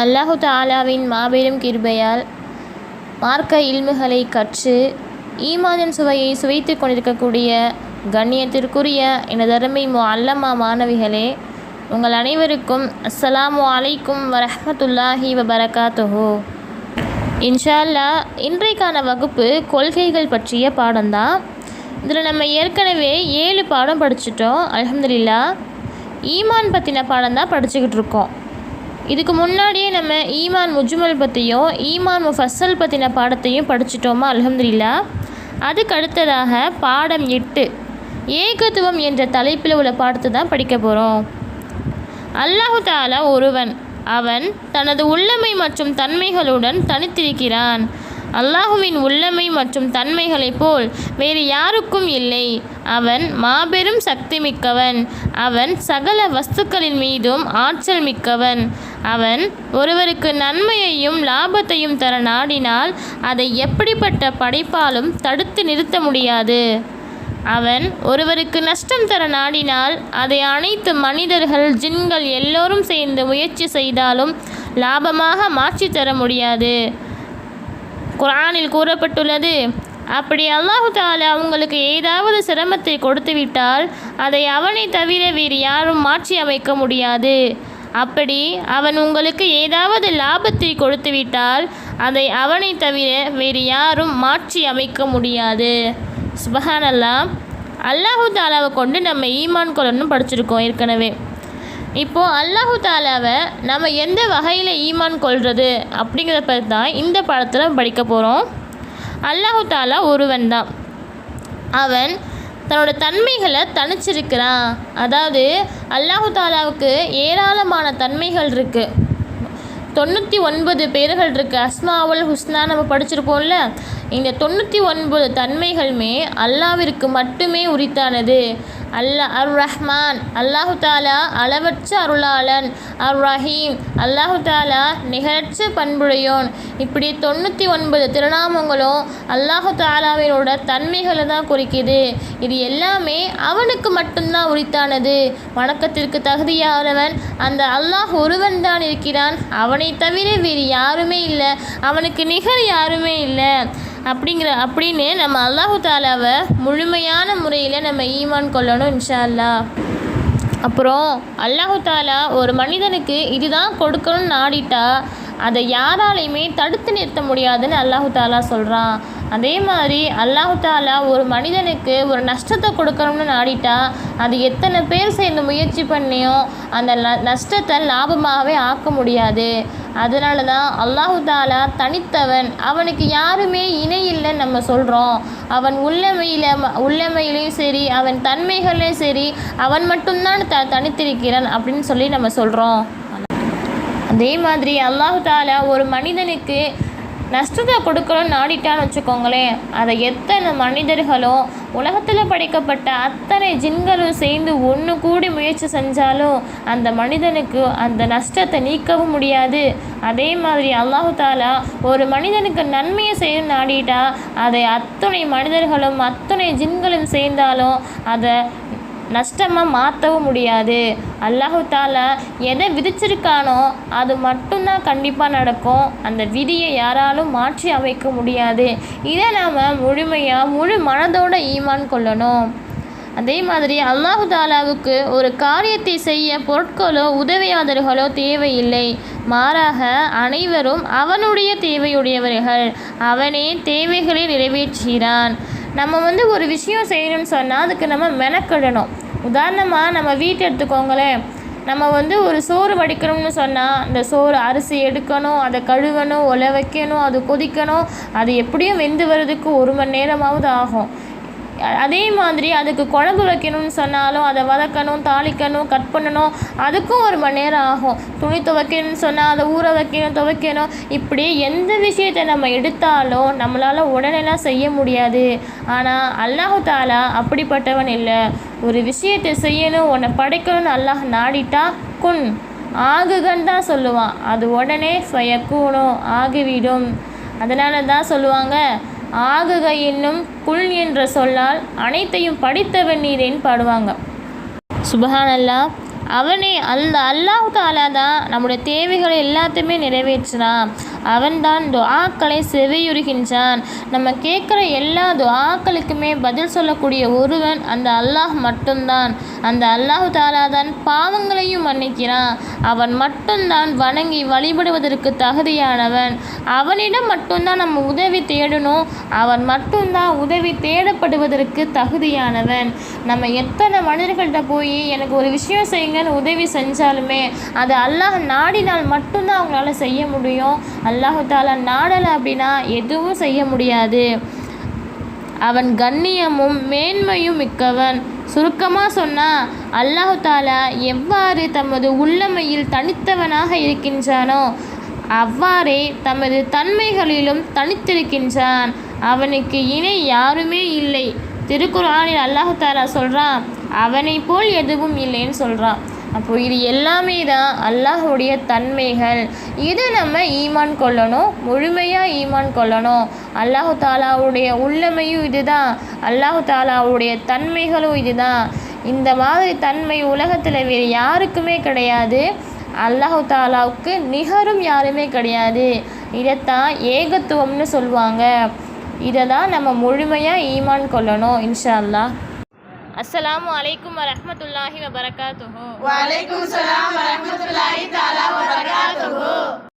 அல்லாஹு தாலாவின் மாபெரும் கிருபையால் மார்க்க இல்முகளை கற்று ஈமானின் சுவையை சுவைத்து கொண்டிருக்கக்கூடிய கண்ணியத்திற்குரிய எனது அருமை மு அல்லம்மா மாணவிகளே உங்கள் அனைவருக்கும் அஸ்ஸலாமு அலைக்கும் வரஹ்மத்துல்லாஹி வபரகாத்துஹோ. இன்ஷா அல்லாஹ் இன்றைக்கான வகுப்பு கொள்கைகள் பற்றிய பாடம்தான். இதில் நம்ம ஏற்கனவே ஏழு பாடம் படிச்சிட்டோம் அலமதுல்லா ஈமான் பற்றின பாடம் தான் படிச்சுக்கிட்டு இருக்கோம். இதுக்கு முன்னாடியே நம்ம ஈமான் முஜ்மல் பற்றியும் ஈமான் முஃபசல் பற்றின பாடத்தையும் படிச்சிட்டோமா? அலமதுல்லா அதுக்கு அடுத்ததாக பாடம் எட்டு ஏகத்துவம் என்ற தலைப்பில் உள்ள பாடத்தை தான் படிக்க போகிறோம் அல்லாஹு தாலா ஒருவன் அவன் தனது உள்ளமை மற்றும் தன்மைகளுடன் தனித்திருக்கிறான். அல்லாஹுவின் உள்ளமை மற்றும் தன்மைகளைப் போல் வேறு யாருக்கும் இல்லை. அவன் மாபெரும் சக்தி மிக்கவன் அவன் சகல வஸ்துக்களின் மீதும் ஆற்றல் மிக்கவன். அவன் ஒருவருக்கு நன்மையையும் லாபத்தையும் தர நாடினால் அதை எப்படிப்பட்ட படைப்பாலும் தடுத்து நிறுத்த முடியாது. அவன் ஒருவருக்கு நஷ்டம் தர நாடினால் அதை அனைத்து மனிதர்கள் ஜின்கள் எல்லோரும் சேர்ந்து முயற்சி செய்தாலும் லாபமாக மாற்றி தர முடியாது. குரானில் கூறப்பட்டுள்ளது. அப்படி அல்லாஹு தாலா உங்களுக்கு ஏதாவது சிரமத்தை கொடுத்து விட்டால் அதை அவனை தவிர வேறு யாரும் மாற்றி அமைக்க முடியாது. அப்படி அவன் உங்களுக்கு ஏதாவது லாபத்தை கொடுத்து விட்டால் அதை அவனை தவிர வேறு யாரும் மாற்றி அமைக்க முடியாது. சுபஹானல்லா அல்லாஹு தாலாவை கொண்டு நம்ம ஈமான் கொள்ளணும் படிச்சிருக்கோம் ஏற்கனவே. இப்போது அல்லாஹு தாலாவை நம்ம எந்த வகையில் ஈமான் கொள்வது அப்படிங்கிறத பற்றி தான் இந்த படத்தில் படிக்க போகிறோம் அல்லாஹு தாலா ஒருவன் தான். அவன் தன்னோட தன்மைகளை தனிச்சிருக்கிறான் அதாவது அல்லாஹு தாலாவுக்கு ஏராளமான தன்மைகள் இருக்குது தொண்ணூற்றி ஒன்பது பேர்கள் இருக்குது அஸ்மாவுல் ஹுஸ்னா நம்ம படிச்சிருப்போம்ல. இந்த தொண்ணூற்றி ஒன்பது தன்மைகளுமே அல்லாவிற்கு மட்டுமே உரித்தானது. அல்லா அர் ரஹ்மான் அல்லாஹு தாலா அளவற்ற அருளாளன். அர் ரஹீம் அல்லாஹு தாலா நிகரற்ற பண்புடையோன். இப்படி தொண்ணூற்றி ஒன்பது திருநாமங்களும் அல்லாஹு தாலாவினோட தன்மைகளை தான் குறிக்குது. இது எல்லாமே அவனுக்கு மட்டும்தான் உரித்தானது. வணக்கத்திற்கு தகுதியானவன் அந்த அல்லாஹ் ஒருவன் தான் இருக்கிறான். அவனை தவிர வேறு யாருமே இல்லை. அவனுக்கு நிகர் யாருமே இல்லை. அப்படிங்கிற அப்படின்னு நம்ம அல்லாஹு தாலாவை முழுமையான முறையில் நம்ம ஈமான் கொள்ளணும் இன்ஷா அல்லாஹ் அப்புறம் அல்லாஹு தாலா ஒரு மனிதனுக்கு இதுதான் கொடுக்கணும்னு நாடிட்டா அதை யாராலையுமே தடுத்து நிறுத்த முடியாதுன்னு அல்லாஹு தாலா சொல்கிறான் அதே மாதிரி அல்லாஹு தாலா ஒரு மனிதனுக்கு ஒரு நஷ்டத்தை கொடுக்கணும்னு நாடிட்டா அது எத்தனை பேர் சேர்ந்து முயற்சி பண்ணியும் அந்த ந நஷ்டத்தை லாபமாகவே ஆக்க முடியாது. அதனால தான் அல்லாஹு தாலா தனித்தவன் அவனுக்கு யாருமே இணை இல்லைன்னு நம்ம சொல்கிறோம் அவன் உள்ளமையில் உள்ளமையிலையும் சரி அவன் தன்மைகள்லையும் சரி அவன் மட்டும்தான் த தனித்திருக்கிறான் அப்படின்னு சொல்லி நம்ம சொல்கிறோம் அதே மாதிரி அல்லாஹு தாலா ஒரு மனிதனுக்கு நஷ்டத்தை கொடுக்கணும்னு நாடிட்டான்னு வச்சுக்கோங்களேன். அதை எத்தனை மனிதர்களும் உலகத்தில் படைக்கப்பட்ட அத்தனை ஜின்களும் சேர்ந்து ஒன்று கூடி முயற்சி செஞ்சாலும் அந்த மனிதனுக்கு அந்த நஷ்டத்தை நீக்கவும் முடியாது. அதே மாதிரி அல்லாஹு தாலா ஒரு மனிதனுக்கு நன்மையை செய்யணும்னு நாடிட்டா அதை அத்தனை மனிதர்களும் அத்தனை ஜின்களும் சேர்ந்தாலும் அதை நஷ்டமாக மாற்றவும் முடியாது. அல்லாஹு தாலா எதை விதிச்சிருக்கானோ அது மட்டும்தான் கண்டிப்பாக நடக்கும். அந்த விதியை யாராலும் மாற்றி அமைக்க முடியாது. இதை நாம் முழுமையாக முழு மனதோட ஈமான் கொள்ளணும். அதே மாதிரி அல்லாஹு தாலாவுக்கு ஒரு காரியத்தை செய்ய பொருட்களோ உதவியாளர்களோ தேவையில்லை. மாறாக அனைவரும் அவனுடைய தேவையுடையவர்கள். அவனே தேவைகளை நிறைவேற்றுகிறான். நம்ம வந்து ஒரு விஷயம் செய்யணும்னு சொன்னால் அதுக்கு நம்ம மெனக்கிடணும். உதாரணமாக நம்ம வீட்டை எடுத்துக்கோங்களேன். நம்ம வந்து ஒரு சோறு வடிக்கணும்னு சொன்னால் அந்த சோறு அரிசி எடுக்கணும் அதை கழுவணும் ஒல வைக்கணும் அது கொதிக்கணும் அது எப்படியும் வெந்து வர்றதுக்கு ஒரு மணி நேரமாவது ஆகும். அதே மாதிரி அதுக்கு குழம்பு வைக்கணும்னு சொன்னாலும் அதை வதக்கணும் தாளிக்கணும் கட் பண்ணணும் அதுக்கும் ஒரு மணி நேரம் ஆகும். துணி துவைக்கணும்னு சொன்னால் அதை ஊற வைக்கணும் துவைக்கணும் இப்படி எந்த விஷயத்தை நம்ம எடுத்தாலும் நம்மளால் உடனேலாம் செய்ய முடியாது. ஆனால் அல்லாஹு தாலா அப்படிப்பட்டவன் இல்லை. ஒரு விஷயத்தை செய்யணும் உன்னை படைக்கணும்னு அல்லாஹ் நாடிட்டா குன். ஆகுகன்னு தான் சொல்லுவான். அது உடனே ஃபயக்கூணும் ஆகிவிடும். அதனால தான் சொல்லுவாங்க ஆகுக என்னும் குல் என்ற சொல்லால் அனைத்தையும் படித்தவன் நீரேன்னு பாடுவாங்க. சுபஹானல்லா அவனே அந்த அல்லாஹ் தாலா தான் நம்முடைய தேவைகளை எல்லாத்தையுமே நிறைவேற்றுறான். அவன்தான் துஆக்களை செவியுறுகின்றான். நம்ம கேட்குற எல்லா துஆக்களுக்குமே பதில் சொல்லக்கூடிய ஒருவன் அந்த அல்லாஹ் மட்டும்தான். அந்த அல்லாஹ் தாலா தான் பாவங்களையும் மன்னிக்கிறான். அவன் மட்டும்தான் வணங்கி வழிபடுவதற்கு தகுதியானவன். அவனிடம் மட்டும்தான் நம்ம உதவி தேடணும். அவன் மட்டும்தான் உதவி தேடப்படுவதற்கு தகுதியானவன். நம்ம எத்தனை மனிதர்கள்ட்ட போய் எனக்கு ஒரு விஷயம் செய்யுங்கன்னு உதவி செஞ்சாலுமே அது அல்லாஹ் நாடினால் மட்டும்தான் அவங்களால செய்ய முடியும். அல்லாஹு நாடலை அப்படின்னா எதுவும் செய்ய முடியாது. அவன் கண்ணியமும் மேன்மையும் மிக்கவன். சுருக்கமாக சொன்னால் அல்லாஹு தாலா எவ்வாறு தமது உள்ளமையில் தனித்தவனாக இருக்கின்றானோ அவ்வாறே தமது தன்மைகளிலும் தனித்திருக்கின்றான். அவனுக்கு இணை யாருமே இல்லை. திருக்குறானில் அல்லாஹு தாலா சொல்கிறான் அவனை போல் எதுவும் இல்லைன்னு சொல்கிறான் அப்போ இது எல்லாமே தான் அல்லாஹுடைய தன்மைகள். இதை நம்ம ஈமான் கொள்ளணும் முழுமையாக ஈமான் கொள்ளணும். அல்லாஹு தாலாவுடைய உள்ளமையும் இதுதான். அல்லாஹு தாலாவுடைய தன்மைகளும் இதுதான். இந்த மாதிரி தன்மை உலகத்தில் வேறு யாருக்குமே கிடையாது. அல்லாஹு தாலாவுக்கு நிகரும் யாருமே கிடையாது. இதைத்தான் ஏகத்துவம்னு சொல்லுவாங்க. இதை தான் நம்ம முழுமையாக ஈமான் கொள்ளணும் இன்ஷா அல்லாஹ். அஸ்ஸலாமு அலைக்கும் வரஹமத்துல்லாஹி வபரகாத்துஹு. வலைக்கும் சலாம் வரஹமத்துல்லாஹி தஆலா